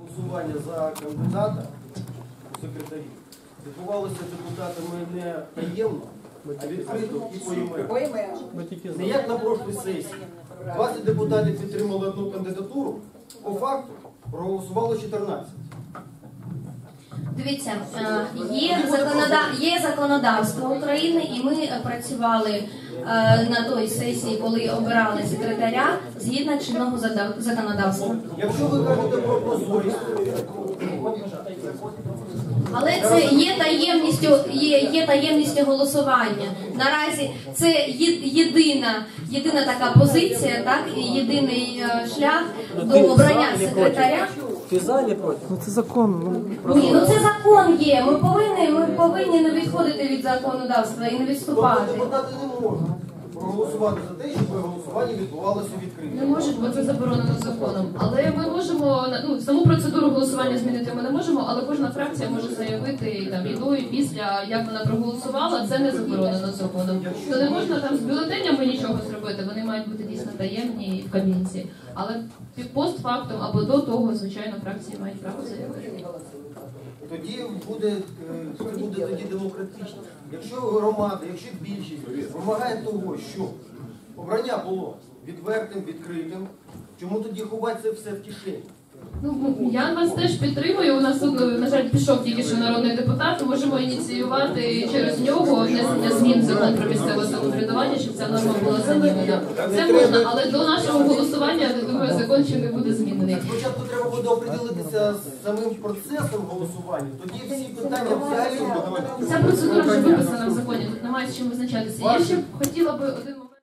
голосування за кандидата у секретарі відбувалося депутатами не таємно, а відкрито і поіменно. Не як на прошлій сесії. 20 депутатів підтримали одну кандидатуру, по факту проголосувало 14. Дивіться, е, є законода... є законодавство України, і ми працювали е, на той сесії, коли обирали секретаря згідно чинного законодавства. Якщо ви кажете про прозорість, Але це є таємністю, є, є таємністю голосування. Наразі це єдина, єдина така позиція, так і єдиний е, шлях до обрання секретаря. Ти за или против? Ну це закон. Ну, Ні, ну це закон є. Ми повинні, ми повинні не відходити від законодавства і не відступати. не можуть проголосувати за те, щоб голосування відбувалося відкрито. Не можуть, бо це заборонено законом. Але ми можемо ну саму процедуру голосування змінити. Ми не можемо, але кожна фракція може заявити там і до, і після, як вона проголосувала. Це не заборонено законом. То не можна там з бюлетенями нічого зробити. Вони мають бути дійсно таємні в кабінці. Але постфактум або до того, звичайно, фракції мають право заявити. Тоді буде, е, буде тоді демократично. Якщо громада, якщо більшість вимагає того, щоб обрання було відвертим, відкритим, чому тоді ховати це все в кишені? Ну я вас теж підтримую. У нас тут на жаль пішов тільки що народний депутат. Можемо ініціювати через нього внесення змін в закон про місцеве самоврядування, щоб ця норма була замінена. Це можна, але до нашого голосування я думаю, закон ще не буде змінений. Спочатку треба буде оприділитися з самим процесом голосування, тоді всі питання взагалі. Ця процедура вже виписана в законі. Тут немає з чим визначатися. Я ще б хотіла би один момент.